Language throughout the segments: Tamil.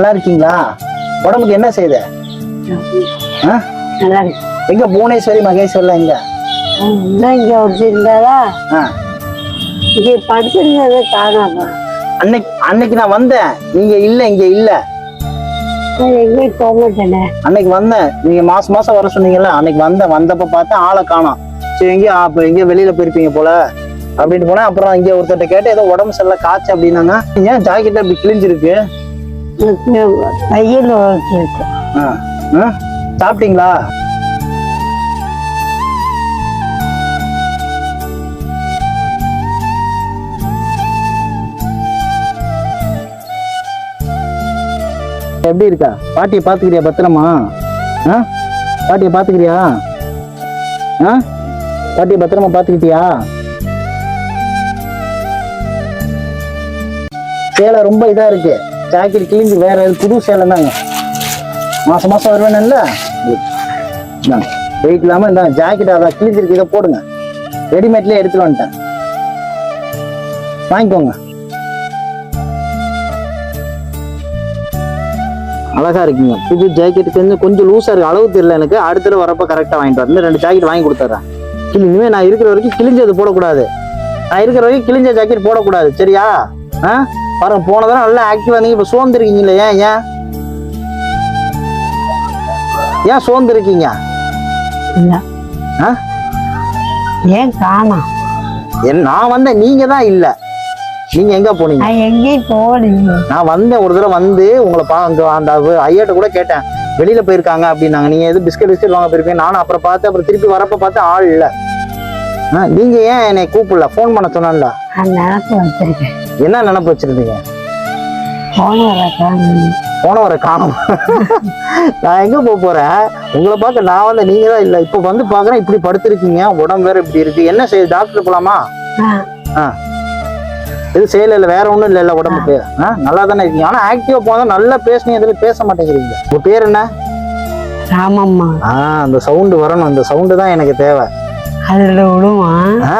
நல்லா இருக்கீங்களா உடம்புக்கு என்ன இருக்கு எங்க புவனேஸ்வரி மகேஸ்வரிலாம் எங்க? இங்கே ஆ. இங்கே படுத்திருந்ததை காணாம. அன்னைக்கு அன்னைக்கு நான் வந்தேன். நீங்க இல்ல இங்க இல்ல. அன்னைக்கு வந்தேன். நீங்க மாசம் மாசம் வர சொன்னீங்கல்ல அன்னைக்கு வந்தேன். வந்தப்ப பார்த்தா ஆளை காணோம். சரி எங்கேயோ அப்ப எங்கேயோ வெளியில போயிருப்பீங்க போல. அப்படின்னு போனா அப்புறம் இங்க ஒருத்தர்ட்ட கேட்டு ஏதோ உடம்பு சரியில்லை காய்ச்சல் அப்படின்னாங்க. ஏன் ஜாக்கெட் அப்படி கிழிஞ்சிருக்கு? ஆ. ஆ? சாப்பிட்டீங்களா எப்படி இருக்கா பாட்டியை பாத்துக்கிறியா பத்திரமா ஆ பாட்டியை பாத்துக்கிறியா ஆ பாட்டியை பத்திரமா பாத்துக்கிட்டியா சேலை ரொம்ப இதா இருக்கு ஜாக்கெட் கிழிஞ்சு வேற எது புது சேலை தாங்க மாசம் மாசம் வருவேன்ல வெயிட் இல்லாம இந்த ஜாக்கெட் அதான் கிழிஞ்சிருக்கு இதை போடுங்க. ரெடிமேட்லயே எடுத்துட்டு வந்துட்டேன். வாங்கிக்கோங்க. அழகா இருக்குங்க. புது ஜாக்கெட் கொஞ்சம் கொஞ்சம் லூஸா இருக்கு அளவு தெரியல எனக்கு. அடுத்த தடவை வரப்ப கரெக்டா வாங்கிட்டு வரேன். ரெண்டு ஜாக்கெட் வாங்கி கொடுத்துட்றேன். கிளி இனிமே நான் இருக்கிற வரைக்கும் கிழிஞ்சது போடக்கூடாது. நான் இருக்கிற வரைக்கும் கிழிஞ்ச ஜாக்கெட் போடக்கூடாது. சரியா? ஆ? பாருங்க போன தடவை நல்லா ஆக்டிவா இருந்தீங்க. இப்போ சோர்ந்துருக்கீங்களே ஏன் ஏன்? ஏன் சோர்ந்துருக்கீங்க? ஏன் காணோம் என் நான் வந்தேன் நீங்க தான் இல்ல. நீங்க எங்க போனீங்க? நான் எங்கேயும் நான் வந்தேன் ஒரு தடவை வந்து உங்களை பா அங்க அந்த ஐயாட்ட கூட கேட்டேன். வெளியில போயிருக்காங்க அப்படின்னாங்க. நீங்க எது பிஸ்கட் பிஸ்கட் வாங்க போயிருப்பீங்க நானும் அப்புறம் பார்த்து அப்புறம் திருப்பி வரப்ப பார்த்து ஆள் இல்ல. நீங்க ஏன் என்னை கூப்பிடல? ஃபோன் பண்ண சொன்னேன்ல. என்ன நினைப்பு வச்சிருந்தீங்க? போன வர காணும். போனவரை காணும். நான் எங்க போக போறேன்? உங்களை பார்க்க நான் வந்து நீங்க தான் இல்ல. இப்போ வந்து பாக்குறேன் இப்படி படுத்திருக்கீங்க. உடம்பு வேற இப்படி இருக்கு. என்ன செய்யுது டாக்டர் போலாமா? ஆ. இது செய்யல இல்ல வேற ஒண்ணும் இல்ல இல்ல உடம்புக்கு. ஆ, நல்லா தானே இருக்கீங்க. ஆனா ஆக்டிவா போனா நல்லா பேசுனீங்க எதுல பேச மாட்டேங்கிறீங்க. உங்க பேர் என்ன? ஆமாம்மா ஆ அந்த சவுண்டு வரணும். அந்த சவுண்டு தான் எனக்கு தேவை. அதில் விடுவான் ஆ.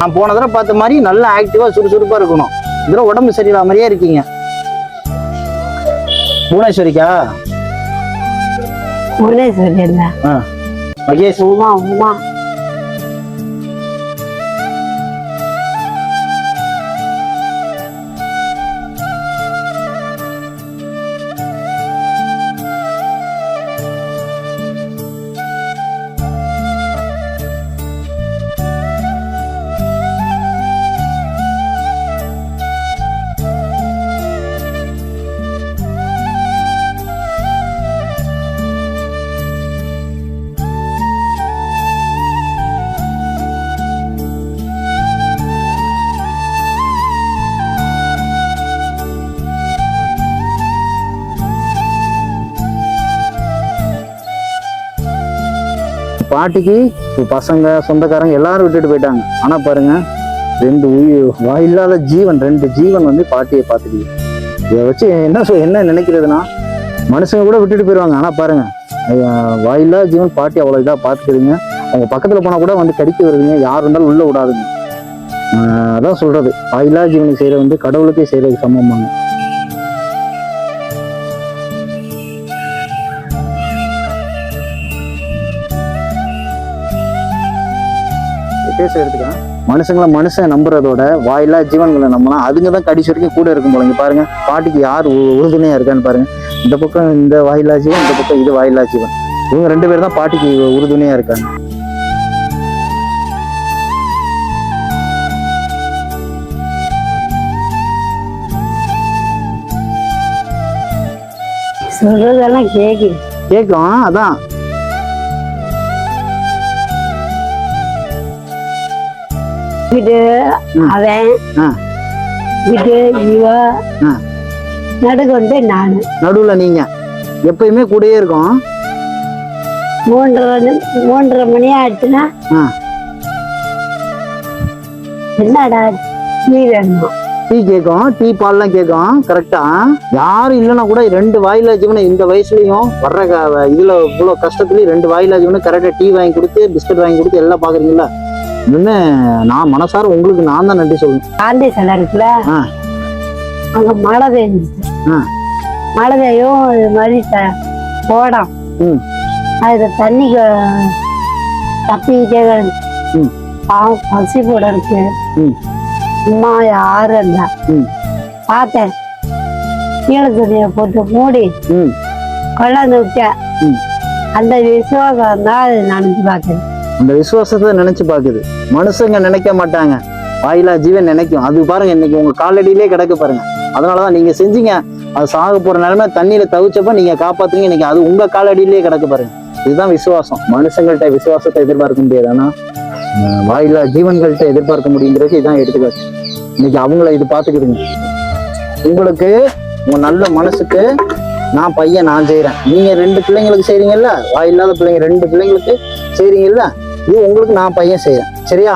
நான் போன தடவை பார்த்த மாதிரி நல்லா ஆக்டிவா சுறுசுறுப்பா இருக்கணும். இதுல உடம்பு சரியில்லாத மாதிரியே இருக்கீங்க. புவனேஸ்வரிக்கா? சொல்லியிருந்த ஆ. மகேஷ். உமா உமா. பாட்டிக்கு பசங்க சொந்தக்காரங்க எல்லாரும் விட்டுட்டு போயிட்டாங்க. ஆனால் பாருங்க ரெண்டு உயிர் வாயில்லாத ஜீவன் ரெண்டு ஜீவன் வந்து பாட்டியை பார்த்துக்குது. இதை வச்சு என்ன சொல் என்ன நினைக்கிறதுனா மனுஷங்க கூட விட்டுட்டு போயிடுவாங்க ஆனால் பாருங்க வாயில்லாத ஜீவன் பாட்டி அவ்வளோ இதாக பார்த்துக்குதுங்க. அவங்க பக்கத்தில் போனால் கூட வந்து கடிக்க வருதுங்க. யார் இருந்தாலும் உள்ளே விடாதுங்க அதான் சொல்கிறது வாயில்லாத ஜீவனுக்கு செய்கிற வந்து கடவுளுக்கே செய்கிறது சமமாங்க. பேச எடுத்துக்கலாம். மனுஷங்களை மனுஷன் நம்புறதோட வாயில்லா ஜீவன்களை நம்பினா அதுங்க தான் கடைசி வரைக்கும் கூட இருக்கும் போல இங்க பாருங்க. பாட்டிக்கு யார் உறுதுணையா இருக்கான்னு பாருங்க. இந்த பக்கம் இந்த வாயில்லா ஜீவன் இந்த பக்கம் இது வாயில்லா ஜீவன். இவங்க ரெண்டு பேரும் தான் பாட்டிக்கு உறுதுணையா இருக்காங்க. சொல்றதெல்லாம் கேட்குது கேட்கும் அதான். இது. அவன். இது இவ. நடுக்கு வந்து நான் நடுவுல நீங்க எப்பயுமே கூடயே இருக்கும் மூன்றரை மூன்றரை மணி ஆச்சுன்னா. என்னடா நீ வேணுமா டீ கேட்கும் டீ பால்லாம் கேட்கும் கரெக்டா யாரும் இல்லைன்னா கூட ரெண்டு வாயிலா ஜீவனை இந்த வயசுலயும் வர்ற இதுல இவ்வளோ கஷ்டத்துலயும் ரெண்டு வாயிலா ஜீவனை கரெக்டா டீ வாங்கி கொடுத்து பிஸ்கட் வாங்கி கொடுத்து எல்லாம் பாக்குறீங்களா இன்னுமே நான் மனசார உங்களுக்கு நான் தான் நன்றி சொல்லணும் காந்தி சிலை இருக்குல்ல. அங்க மழை பெஞ்சுச்சு. மழை பெய்யும் இது மாதிரி போடம். அது தண்ணிக்கு தப்பிக்கிட்டே கிடந்துச்சு ம். பாவம் பசி போட இருக்கு. அம்மா யாரு இருந்தா ம். பார்த்தேன் கீழே துணியை போட்டு மூடி ம் கொண்டாந்து விட்டேன். அந்த விசுவாசம் தான் நினைச்சு பார்த்தேன் அந்த விசுவாசத்தை நினைச்சு பார்க்குது. மனுஷங்க நினைக்க மாட்டாங்க. வாயிலா ஜீவன் நினைக்கும். அது பாருங்க இன்னைக்கு உங்க காலடியிலே கிடக்கு பாருங்க. அதனாலதான் நீங்க செஞ்சீங்க. அது சாக போற நிலைமை தண்ணியில தவிச்சப்ப நீங்க காப்பாத்துங்க இன்னைக்கு அது உங்க காலடியிலே கிடக்கு பாருங்க. இதுதான் விசுவாசம். மனுஷங்கள்ட்ட விசுவாசத்தை எதிர்பார்க்க முடியாது. ஆனா வாயிலா ஜீவன்கள்கிட்ட எதிர்பார்க்க முடியுங்கிறது இதான் எடுத்துக்காட்டு. இன்னைக்கு அவங்கள இது பாத்துக்கிடுங்க உங்களுக்கு உங்க நல்ல மனசுக்கு நான் பையன் நான் செய்யறேன் நீங்க ரெண்டு பிள்ளைங்களுக்கு செய்றீங்கல்ல? வாயில்லாத பிள்ளைங்க ரெண்டு பிள்ளைங்களுக்கு செய்றீங்கல்ல? இது உங்களுக்கு நான் பையன் செய்றேன். சரியா?